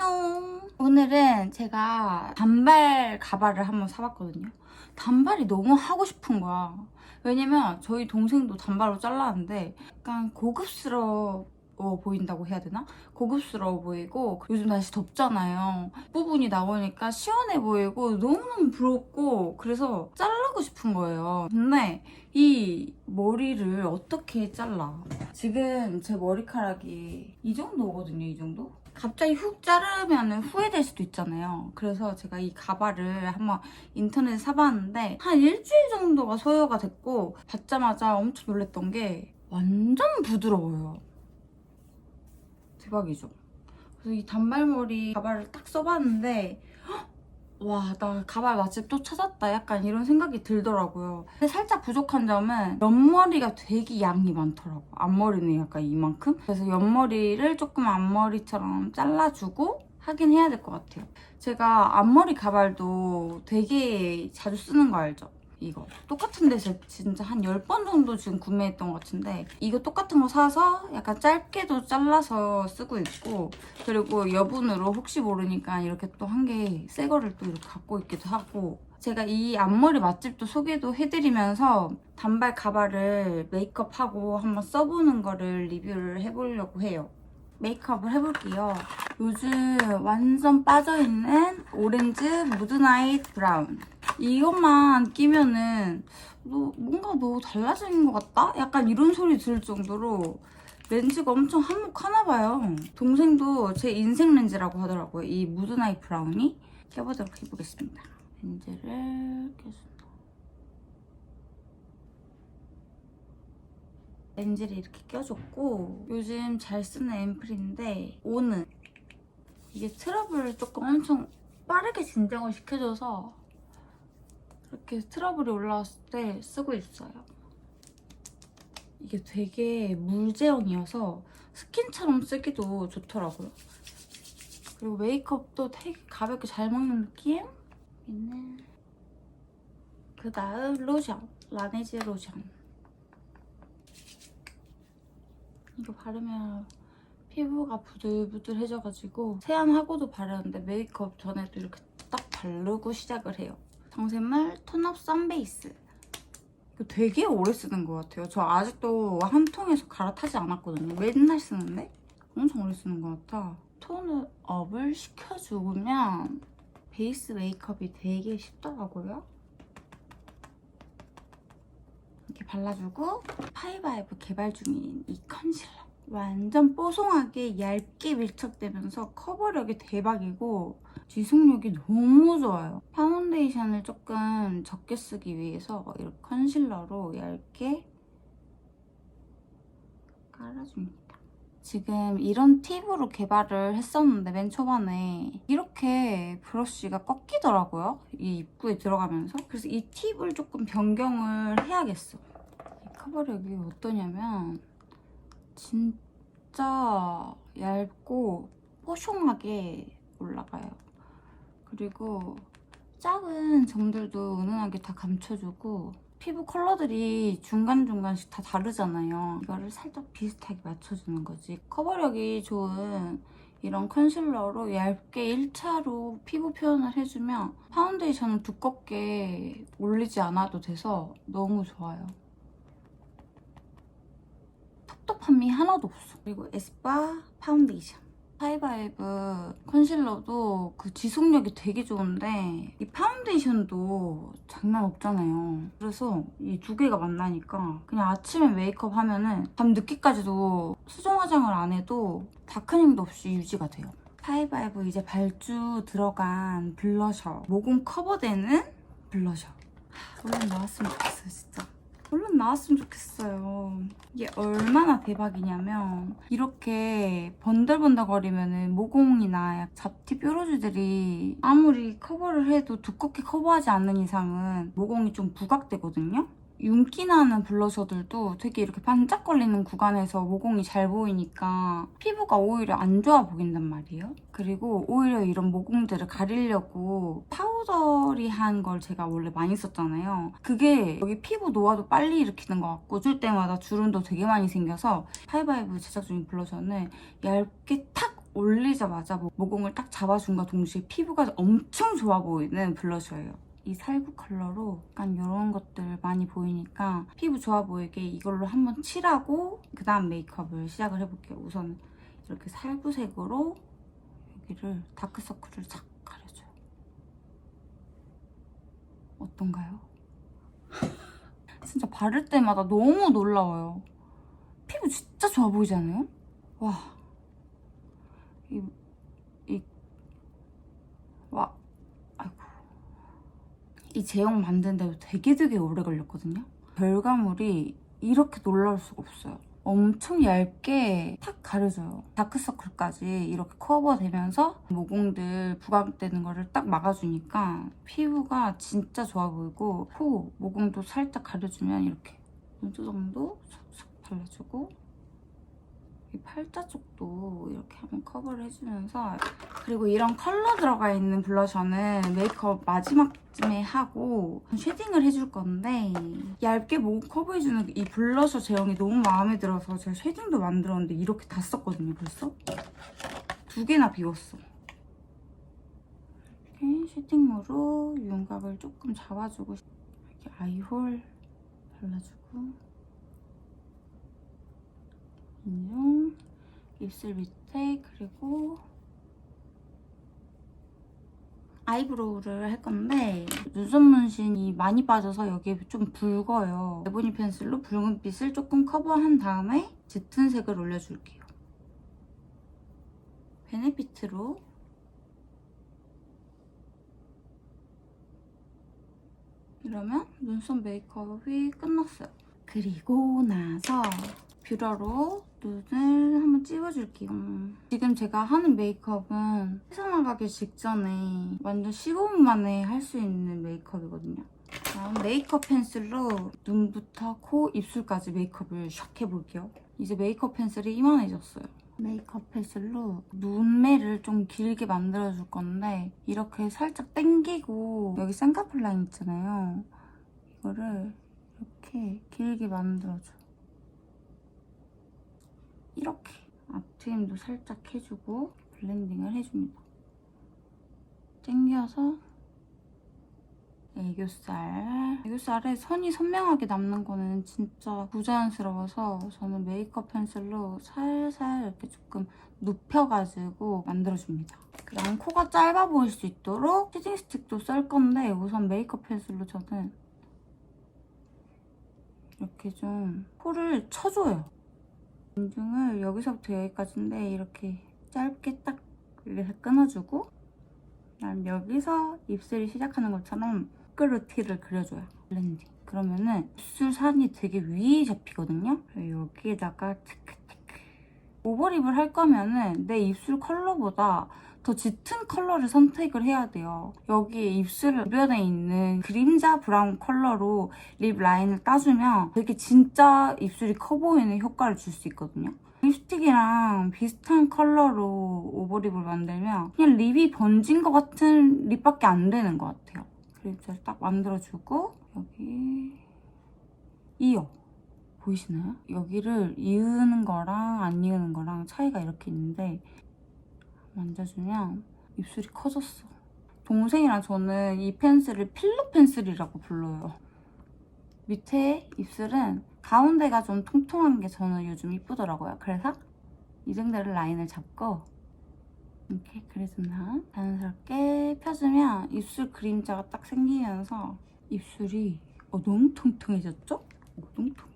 안녕. 오늘은 제가 단발 가발을 한번 사봤거든요. 단발이 너무 하고 싶은 거야. 왜냐면 저희 동생도 단발로 잘랐는데 약간 고급스러워 보인다고 해야 되나? 고급스러워 보이고 요즘 날씨 덥잖아요. 부분이 나오니까 시원해 보이고 너무너무 부럽고 그래서 자르고 싶은 거예요. 근데 이 머리를 어떻게 잘라? 지금 제 머리카락이 이 정도거든요, 이 정도? 갑자기 훅 자르면 후회될 수도 있잖아요. 그래서 제가 이 가발을 한번 인터넷에 사봤는데 한 일주일 정도가 소요가 됐고 받자마자 엄청 놀랬던 게 완전 부드러워요. 대박이죠? 그래서 이 단발머리 가발을 딱 써봤는데 와, 나 가발 맛집 또 찾았다. 약간 이런 생각이 들더라고요. 근데 살짝 부족한 점은 옆머리가 되게 양이 많더라고. 앞머리는 약간 이만큼? 그래서 옆머리를 조금 앞머리처럼 잘라주고 하긴 해야 될 것 같아요. 제가 앞머리 가발도 되게 자주 쓰는 거 알죠? 이거. 똑같은 데서 진짜 한 10번 정도 지금 구매했던 것 같은데 이거 똑같은 거 사서 약간 짧게도 잘라서 쓰고 있고 그리고 여분으로 혹시 모르니까 이렇게 또 한 개 새 거를 또 이렇게 갖고 있기도 하고 제가 이 앞머리 맛집도 소개도 해드리면서 단발 가발을 메이크업하고 한번 써보는 거를 리뷰를 해보려고 해요. 메이크업을 해볼게요. 요즘 완전 빠져있는 오렌지 무드나잇 브라운. 이것만 끼면은 너 뭔가 너 달라진 것 같다? 약간 이런 소리 들을 정도로 렌즈가 엄청 한몫하나 봐요. 동생도 제 인생 렌즈라고 하더라고요. 이 무드나잇 브라운이. 껴보도록 해보겠습니다. 렌즈를 껴준다. 렌즈를 이렇게 껴줬고 요즘 잘 쓰는 앰플인데 오는 이게 트러블을 조금 엄청 빠르게 진정을 시켜줘서 이렇게 트러블이 올라왔을 때 쓰고 있어요. 이게 되게 물 제형이어서 스킨처럼 쓰기도 좋더라고요. 그리고 메이크업도 되게 가볍게 잘 먹는 느낌? 있네. 그 다음 로션. 라네즈 로션. 이거 바르면 피부가 부들부들해져가지고 세안하고도 바르는데 메이크업 전에도 이렇게 딱 바르고 시작을 해요. 정샘물 톤업 썬베이스. 이거 되게 오래 쓰는 것 같아요. 저 아직도 한 통에서 갈아타지 않았거든요. 맨날 쓰는데 엄청 오래 쓰는 것 같아. 톤업을 시켜주면 베이스 메이크업이 되게 쉽더라고요. 이렇게 발라주고 파이바이브 개발 중인 이 컨실러. 완전 뽀송하게 얇게 밀착되면서 커버력이 대박이고 지속력이 너무 좋아요. 파운데이션을 조금 적게 쓰기 위해서 이렇게 컨실러로 얇게 깔아줍니다. 지금 이런 팁으로 개발을 했었는데 맨 초반에 이렇게 브러쉬가 꺾이더라고요. 이 입구에 들어가면서. 그래서 이 팁을 조금 변경을 해야겠어. 이 커버력이 어떠냐면 진짜 얇고 뽀송하게 올라가요. 그리고 작은 점들도 은은하게 다 감춰주고 피부 컬러들이 중간중간씩 다 다르잖아요. 이거를 살짝 비슷하게 맞춰주는 거지. 커버력이 좋은 이런 컨실러로 얇게 1차로 피부 표현을 해주면 파운데이션을 두껍게 올리지 않아도 돼서 너무 좋아요. 텁텁함이 하나도 없어. 그리고 에스쁘아 파운데이션. 하이바이브 컨실러도 그 지속력이 되게 좋은데 이 파운데이션도 장난 없잖아요. 그래서 이 두 개가 만나니까 그냥 아침에 메이크업 하면은 밤 늦게까지도 수정 화장을 안 해도 다크닝도 없이 유지가 돼요. 하이바이브 이제 발주 들어간 블러셔 모공 커버되는 블러셔 하, 얼른 나왔으면 좋겠어요 진짜. 얼른 나왔으면 좋겠어요. 이게 얼마나 대박이냐면 이렇게 번들번들거리면 모공이나 잡티 뾰루지들이 아무리 커버를 해도 두껍게 커버하지 않는 이상은 모공이 좀 부각되거든요. 윤기 나는 블러셔들도 되게 이렇게 반짝거리는 구간에서 모공이 잘 보이니까 피부가 오히려 안 좋아 보인단 말이에요. 그리고 오히려 이런 모공들을 가리려고 파우더리한 걸 제가 원래 많이 썼잖아요. 그게 여기 피부 노화도 빨리 일으키는 것 같고 줄 때마다 주름도 되게 많이 생겨서 하이바이브 제작 중인 블러셔는 얇게 탁 올리자마자 뭐 모공을 딱 잡아준과 동시에 피부가 엄청 좋아 보이는 블러셔예요. 이 살구 컬러로 약간 이런 것들 많이 보이니까 피부 좋아 보이게 이걸로 한번 칠하고 그 다음 메이크업을 시작을 해볼게요. 우선 이렇게 살구색으로 여기를 다크서클을 착 가려줘요. 어떤가요? 진짜 바를 때마다 너무 놀라워요. 피부 진짜 좋아 보이지 않아요? 와. 이, 이, 와. 아이고. 이 제형 만드는데도 되게 되게 오래 걸렸거든요. 결과물이 이렇게 놀라울 수가 없어요. 엄청 얇게 탁 가려져요. 다크서클까지 이렇게 커버되면서 모공들 부각되는 거를 딱 막아주니까 피부가 진짜 좋아 보이고 코, 모공도 살짝 가려주면 이렇게 눈두 정도 싹싹 발라주고 이 팔자 쪽도 이렇게 한번 커버를 해주면서 그리고 이런 컬러 들어가 있는 블러셔는 메이크업 마지막쯤에 하고 쉐딩을 해줄 건데 얇게 모공 커버해주는 이 블러셔 제형이 너무 마음에 들어서 제가 쉐딩도 만들었는데 이렇게 다 썼거든요 벌써? 두 개나 비웠어. 이렇게 쉐딩으로 윤곽을 조금 잡아주고 이렇게 아이홀 발라주고 인중 입술 밑에 그리고 아이브로우를 할 건데 눈썹 문신이 많이 빠져서 여기에 좀 붉어요. 에보니 펜슬로 붉은빛을 조금 커버한 다음에 짙은 색을 올려줄게요. 베네피트로 이러면 눈썹 메이크업이 끝났어요. 그리고 나서 뷰러로 눈을 한번 찝어줄게요. 지금 제가 하는 메이크업은 회사 나가기 직전에 완전 15분 만에 할 수 있는 메이크업이거든요. 다음 메이크업 펜슬로 눈부터 코, 입술까지 메이크업을 샥 해볼게요. 이제 메이크업 펜슬이 이만해졌어요. 메이크업 펜슬로 눈매를 좀 길게 만들어줄 건데 이렇게 살짝 당기고 여기 쌍꺼풀 라인 있잖아요. 이거를 이렇게 길게 만들어줘. 이렇게 앞트임도 살짝 해주고 블렌딩을 해줍니다. 당겨서 애교살. 애교살에 선이 선명하게 남는 거는 진짜 부자연스러워서 저는 메이크업 펜슬로 살살 이렇게 조금 눕혀가지고 만들어줍니다. 그다음 코가 짧아 보일 수 있도록 쉐딩 스틱도 쓸 건데 우선 메이크업 펜슬로 저는 이렇게 좀 코를 쳐줘요. 인중을 여기서부터 여기까지인데 이렇게 짧게 딱 이렇게 끊어주고 그다음 여기서 입술이 시작하는 것처럼 끌루티를 그려줘요. 블렌딩. 그러면은 입술 산이 되게 위에 잡히거든요. 여기에다가 체크체크. 오버립을 할 거면은 내 입술 컬러보다 더 짙은 컬러를 선택을 해야 돼요. 여기 입술 주변에 있는 그림자 브라운 컬러로 립 라인을 따주면 되게 진짜 입술이 커 보이는 효과를 줄 수 있거든요. 립스틱이랑 비슷한 컬러로 오버립을 만들면 그냥 립이 번진 것 같은 립밖에 안 되는 것 같아요. 그림자를 딱 만들어주고 여기 이어 보이시나요? 여기를 이으는 거랑 안 이으는 거랑 차이가 이렇게 있는데 만져주면 입술이 커졌어. 동생이랑 저는 이 펜슬을 필러 펜슬이라고 불러요. 밑에 입술은 가운데가 좀 통통한 게 저는 요즘 이쁘더라고요. 그래서 이정도를 라인을 잡고 이렇게 그려준 다음 자연스럽게 펴주면 입술 그림자가 딱 생기면서 입술이 어, 너무 통통해졌죠? 어, 너무 통통.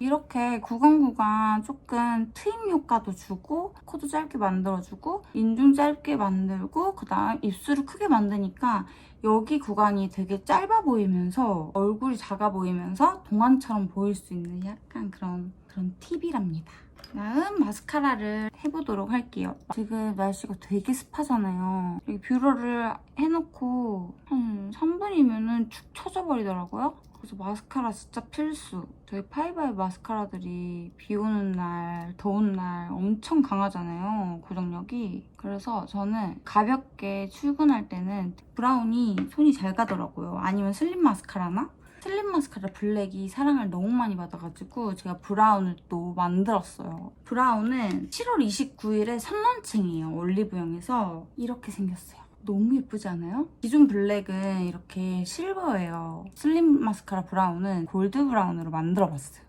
이렇게 구간구간 조금 트임 효과도 주고 코도 짧게 만들어주고 인중 짧게 만들고 그 다음 입술을 크게 만드니까 여기 구간이 되게 짧아 보이면서 얼굴이 작아 보이면서 동안처럼 보일 수 있는 약간 그런 그런 팁이랍니다. 다음 마스카라를 해보도록 할게요. 지금 날씨가 되게 습하잖아요. 여기 뷰러를 해놓고 한 3분이면은 축 처져버리더라고요. 그래서 마스카라 진짜 필수. 저희 파이바이 마스카라들이 비 오는 날, 더운 날 엄청 강하잖아요. 고정력이. 그래서 저는 가볍게 출근할 때는 브라운이 손이 잘 가더라고요. 아니면 슬립 마스카라나? 슬림 마스카라 블랙이 사랑을 너무 많이 받아가지고 제가 브라운을 또 만들었어요. 브라운은 7월 29일에 선런칭이에요. 올리브영에서 이렇게 생겼어요. 너무 예쁘지 않아요? 기존 블랙은 이렇게 실버예요. 슬림 마스카라 브라운은 골드 브라운으로 만들어봤어요.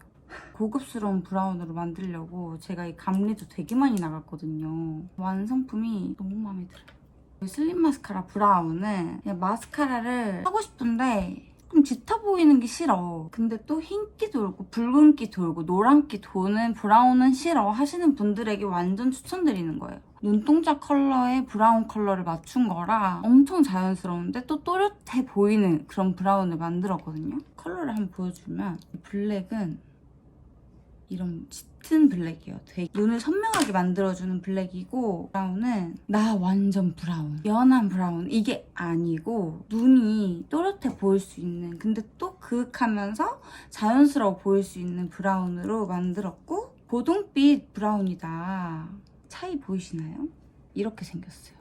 고급스러운 브라운으로 만들려고 제가 이 감리도 되게 많이 나갔거든요. 완성품이 너무 마음에 들어요. 이 슬림 마스카라 브라운은 그냥 마스카라를 하고 싶은데 좀 짙어 보이는 게 싫어. 근데 또 흰기 돌고 붉은기 돌고 노란기 도는 브라운은 싫어 하시는 분들에게 완전 추천드리는 거예요. 눈동자 컬러에 브라운 컬러를 맞춘 거라 엄청 자연스러운데 또 또렷해 보이는 그런 브라운을 만들었거든요. 컬러를 한번 보여주면 이 블랙은 이런 짙은 블랙이에요. 되게 눈을 선명하게 만들어주는 블랙이고 브라운은 나 완전 브라운, 연한 브라운 이게 아니고 눈이 또렷해 보일 수 있는 근데 또 그윽하면서 자연스러워 보일 수 있는 브라운으로 만들었고 고동빛 브라운이다. 차이 보이시나요? 이렇게 생겼어요.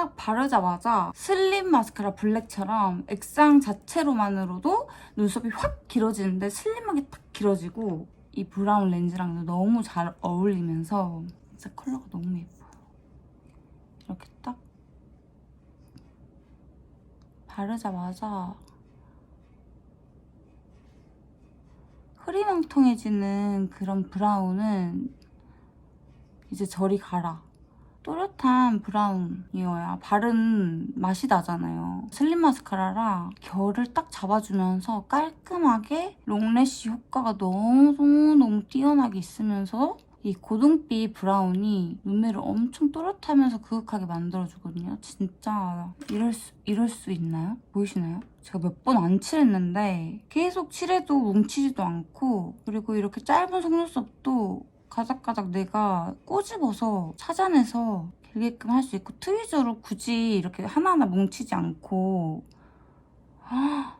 딱 바르자마자 슬림 마스카라 블랙처럼 액상 자체로만으로도 눈썹이 확 길어지는데 슬림하게 딱 길어지고 이 브라운 렌즈랑 너무 잘 어울리면서 진짜 컬러가 너무 예뻐요. 이렇게 딱 바르자마자 흐리멍텅해지는 그런 브라운은 이제 저리 가라. 또렷한 브라운이어야 바른 맛이 나잖아요. 슬림 마스카라라 결을 딱 잡아주면서 깔끔하게 롱래쉬 효과가 너무 너무 뛰어나게 있으면서 이 고등빛 브라운이 눈매를 엄청 또렷하면서 그윽하게 만들어주거든요. 진짜 이럴 수, 이럴 수 있나요? 보이시나요? 제가 몇 번 안 칠했는데 계속 칠해도 뭉치지도 않고 그리고 이렇게 짧은 속눈썹도 가작가작 내가 꼬집어서 찾아내서 길게끔 할 수 있고 트위저로 굳이 이렇게 하나하나 뭉치지 않고 아.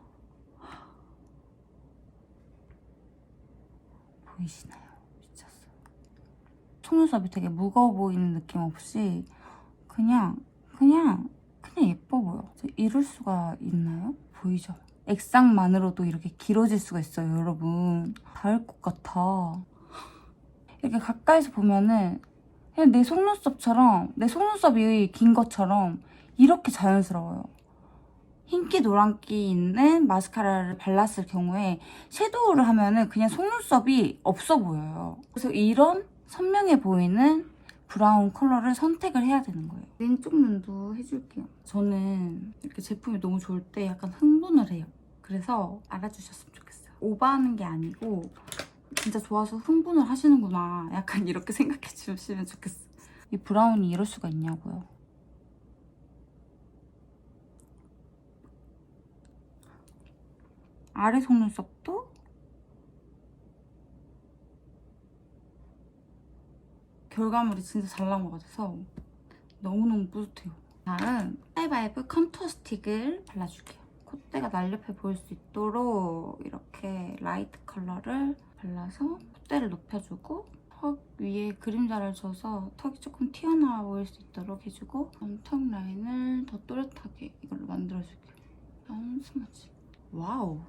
보이시나요? 미쳤어요. 속눈썹이 되게 무거워 보이는 느낌 없이 그냥 그냥 그냥 예뻐 보여. 이럴 수가 있나요? 보이죠? 액상만으로도 이렇게 길어질 수가 있어요, 여러분. 닿을 것 같아. 이렇게 가까이서 보면은 그냥 내 속눈썹처럼 내 속눈썹이 긴 것처럼 이렇게 자연스러워요. 흰기 노란기 있는 마스카라를 발랐을 경우에 섀도우를 하면은 그냥 속눈썹이 없어 보여요. 그래서 이런 선명해 보이는 브라운 컬러를 선택을 해야 되는 거예요. 왼쪽 눈도 해줄게요. 저는 이렇게 제품이 너무 좋을 때 약간 흥분을 해요. 그래서 알아주셨으면 좋겠어요. 오버하는 게 아니고 진짜 좋아서 흥분을 하시는구나. 약간 이렇게 생각해 주시면 좋겠어요. 이 브라운이 이럴 수가 있냐고요. 아래 속눈썹도 결과물이 진짜 잘 나온 것 같아서 너무너무 뿌듯해요. 다음 하이바이브 컨투어 스틱을 발라줄게요. 콧대가 날렵해 보일 수 있도록 이렇게 라이트 컬러를 발라서 콧대를 높여주고 턱 위에 그림자를 줘서 턱이 조금 튀어나와 보일 수 있도록 해주고 턱 라인을 더 또렷하게 이걸로 만들어줄게요. 너무 스무지. 와우.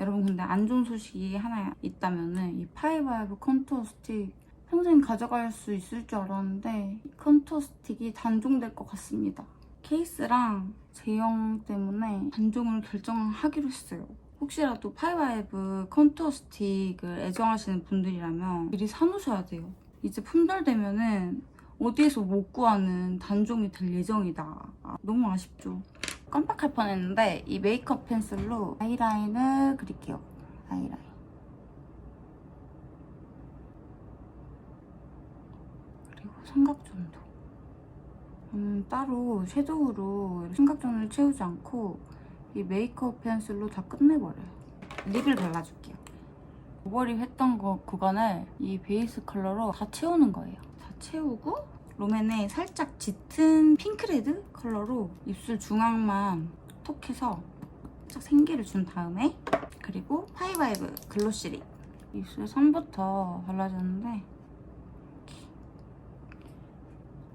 여러분 근데 안 좋은 소식이 하나 있다면은 이 파이바이브 컨투어 스틱 평생 가져갈 수 있을 줄 알았는데 이 컨투어 스틱이 단종될 것 같습니다. 케이스랑 제형 때문에 단종을 결정하기로 했어요. 혹시라도 파이바이브 컨투어 스틱을 애정하시는 분들이라면 미리 사놓으셔야 돼요. 이제 품절되면은 어디에서 못 구하는 단종이 될 예정이다. 아, 너무 아쉽죠. 깜빡할 뻔했는데 이 메이크업 펜슬로 아이라인을 그릴게요. 아이라인. 그리고 삼각존도. 음, 따로 섀도우로 삼각존을 채우지 않고 이 메이크업 펜슬로 다 끝내버려요. 립을 발라줄게요. 오버립 했던 거 구간을 이 베이스 컬러로 다 채우는 거예요. 다 채우고 롬앤에 살짝 짙은 핑크레드 컬러로 입술 중앙만 톡해서 살짝 생기를 준 다음에 그리고 파이바이브 글로시 립 입술 선부터 발라줬는데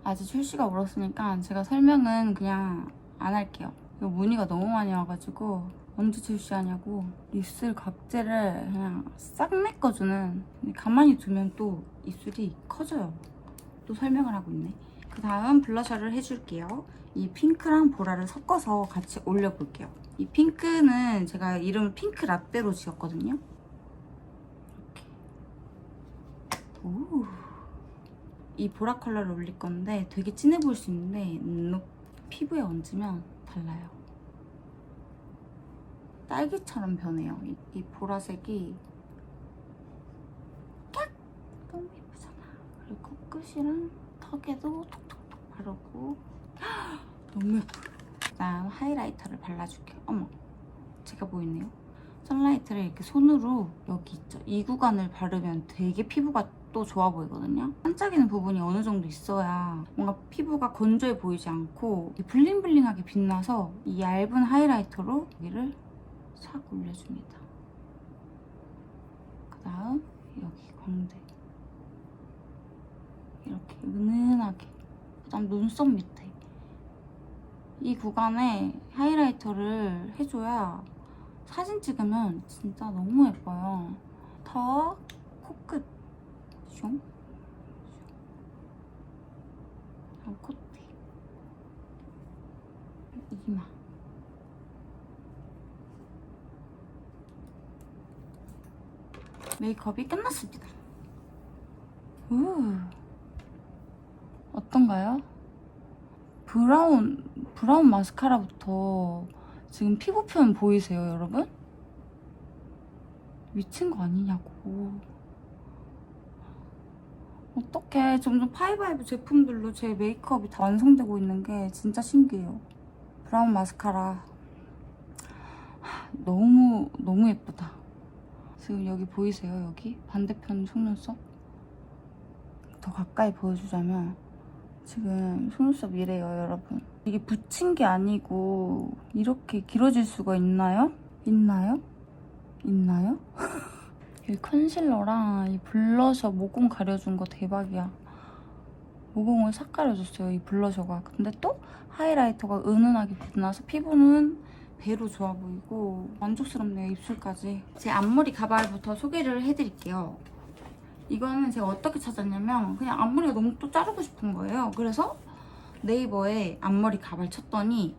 아직 출시가 멀었으니까 제가 설명은 그냥 안 할게요. 이거 문의가 너무 많이 와가지고 언제 출시하냐고 입술 각질을 그냥 싹 메꿔주는 가만히 두면 또 입술이 커져요. 또 설명을 하고 있네. 그 다음 블러셔를 해줄게요. 이 핑크랑 보라를 섞어서 같이 올려볼게요. 이 핑크는 제가 이름을 핑크 라떼로 지었거든요. 이렇게 오. 이 보라 컬러를 올릴 건데 되게 진해 보일 수 있는데 음, 피부에 얹으면 달라요. 딸기처럼 변해요. 이, 이 보라색이 깍! 너무 예쁘잖아. 그리고 끝이랑 턱에도 톡톡톡 바르고 너무 예뻐요. 그다음 하이라이터를 발라줄게요. 어머, 제가 보이네요. 선라이트를 이렇게 손으로 여기 있죠. 이 구간을 바르면 되게 피부가 또 좋아 보이거든요. 반짝이는 부분이 어느 정도 있어야 뭔가 피부가 건조해 보이지 않고 블링블링하게 빛나서 이 얇은 하이라이터로 여기를 싹 올려줍니다. 그 다음 여기 광대 이렇게 은은하게 그 다음 눈썹 밑에 이 구간에 하이라이터를 해줘야 사진 찍으면 진짜 너무 예뻐요. 턱, 코끝, 숑, 그리고 콧대, 이마. 메이크업이 끝났습니다. 우 어떤가요? 브라운 브라운 마스카라부터 지금 피부 표현 보이세요, 여러분? 미친 거 아니냐고. 어떻게 점점 파이바이브 제품들로 제 메이크업이 다 완성되고 있는 게 진짜 신기해요. 브라운 마스카라. 하, 너무, 너무 예쁘다. 지금 여기 보이세요, 여기? 반대편 속눈썹? 더 가까이 보여주자면 지금 속눈썹 이래요, 여러분. 이게 붙인 게 아니고 이렇게 길어질 수가 있나요? 있나요? 있나요? 이 컨실러랑 이 블러셔 모공 가려준 거 대박이야. 모공을 싹 가려줬어요, 이 블러셔가. 근데 또 하이라이터가 은은하게 빛나서 피부는 배로 좋아 보이고 만족스럽네요, 입술까지. 제 앞머리 가발부터 소개를 해드릴게요. 이거는 제가 어떻게 찾았냐면 그냥 앞머리가 너무 또 자르고 싶은 거예요. 그래서 네이버에 앞머리 가발 쳤더니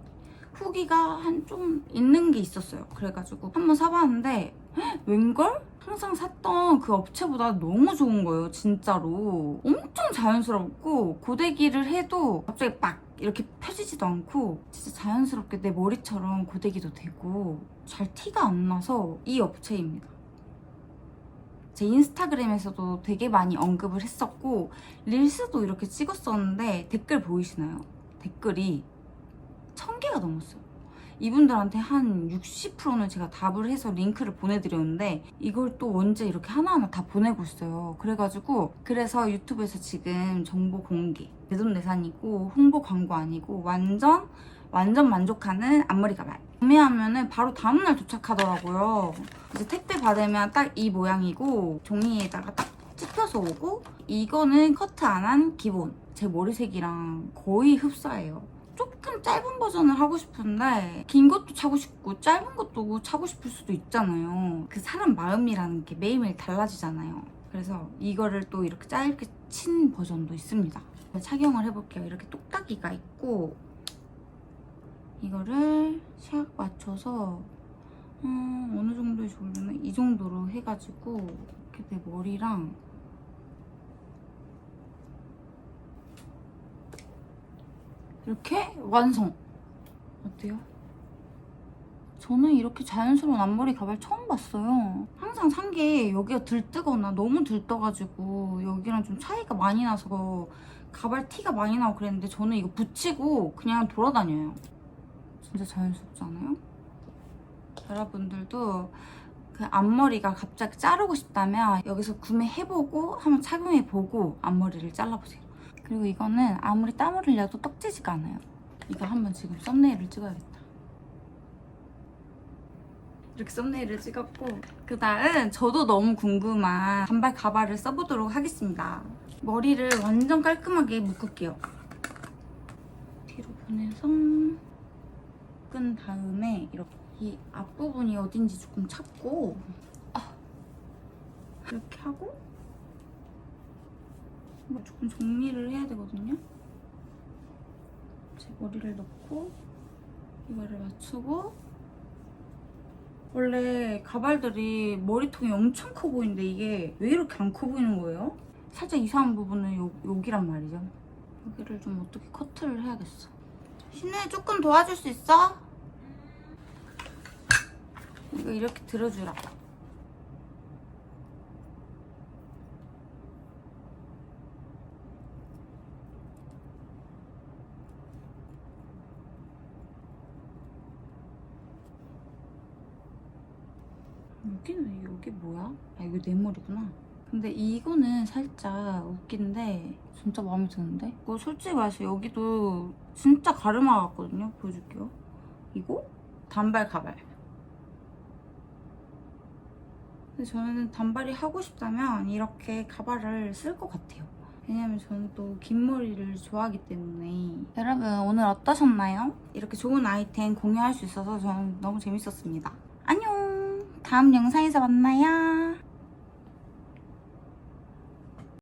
후기가 한 좀 있는 게 있었어요. 그래가지고 한번 사봤는데 헉, 웬걸? 항상 샀던 그 업체보다 너무 좋은 거예요. 진짜로. 엄청 자연스럽고 고데기를 해도 갑자기 막 이렇게 펴지지도 않고 진짜 자연스럽게 내 머리처럼 고데기도 되고 잘 티가 안 나서 이 업체입니다. 제 인스타그램에서도 되게 많이 언급을 했었고 릴스도 이렇게 찍었었는데 댓글 보이시나요? 댓글이 1000개가 넘었어요. 이분들한테 한 60%는 제가 답을 해서 링크를 보내드렸는데 이걸 또 언제 이렇게 하나하나 다 보내고 있어요. 그래가지고 그래서 유튜브에서 지금 정보 공개 내돈내산이고 홍보 광고 아니고 완전 완전 만족하는 앞머리 가발 구매하면은 바로 다음날 도착하더라고요. 이제 택배 받으면 딱 이 모양이고 종이에다가 딱 찝혀서 오고 이거는 커트 안 한 기본 제 머리색이랑 거의 흡사해요. 조금 짧은 버전을 하고 싶은데 긴 것도 차고 싶고 짧은 것도 차고 싶을 수도 있잖아요. 그 사람 마음이라는 게 매일매일 달라지잖아요. 그래서 이거를 또 이렇게 짧게 친 버전도 있습니다. 착용을 해볼게요. 이렇게 똑딱이가 있고 이거를 샥 맞춰서 음, 어느 정도에 좋으려면 이 정도로 해가지고 이렇게 내 머리랑 이렇게 완성! 어때요? 저는 이렇게 자연스러운 앞머리 가발 처음 봤어요. 항상 산 게 여기가 들뜨거나 너무 들떠가지고 여기랑 좀 차이가 많이 나서 가발 티가 많이 나고 그랬는데 저는 이거 붙이고 그냥 돌아다녀요. 진짜 자연스럽지 않아요? 여러분들도 그 앞머리가 갑자기 자르고 싶다면 여기서 구매해보고 한번 착용해보고 앞머리를 잘라보세요. 그리고 이거는 아무리 땀을 흘려도 떡지지가 않아요. 이거 한번 지금 썸네일을 찍어야겠다. 이렇게 썸네일을 찍었고 그 다음 저도 너무 궁금한 단발 가발을 써보도록 하겠습니다. 머리를 완전 깔끔하게 묶을게요. 뒤로 보내서 묶은 다음에 이렇게 이 앞부분이 어딘지 조금 찾고 아, 이렇게 하고 이거 조금 정리를 해야 되거든요. 제 머리를 넣고 이거를 맞추고 원래 가발들이 머리통이 엄청 커 보이는데 이게 왜 이렇게 안 커 보이는 거예요? 살짝 이상한 부분은 요, 여기란 말이죠. 여기를 좀 어떻게 커트를 해야겠어. 신혜 조금 도와줄 수 있어? 이거 이렇게 들어주라. 여기는 여기 뭐야? 아 이거 내 머리구나. 근데 이거는 살짝 웃긴데 진짜 마음에 드는데? 이거 솔직히 말해서 여기도 진짜 가르마 같거든요. 보여줄게요. 이거 단발 가발. 근데 저는 단발이 하고 싶다면 이렇게 가발을 쓸 것 같아요. 왜냐면 저는 또 긴 머리를 좋아하기 때문에 여러분 오늘 어떠셨나요? 이렇게 좋은 아이템 공유할 수 있어서 저는 너무 재밌었습니다. 안녕! 다음 영상에서 만나요.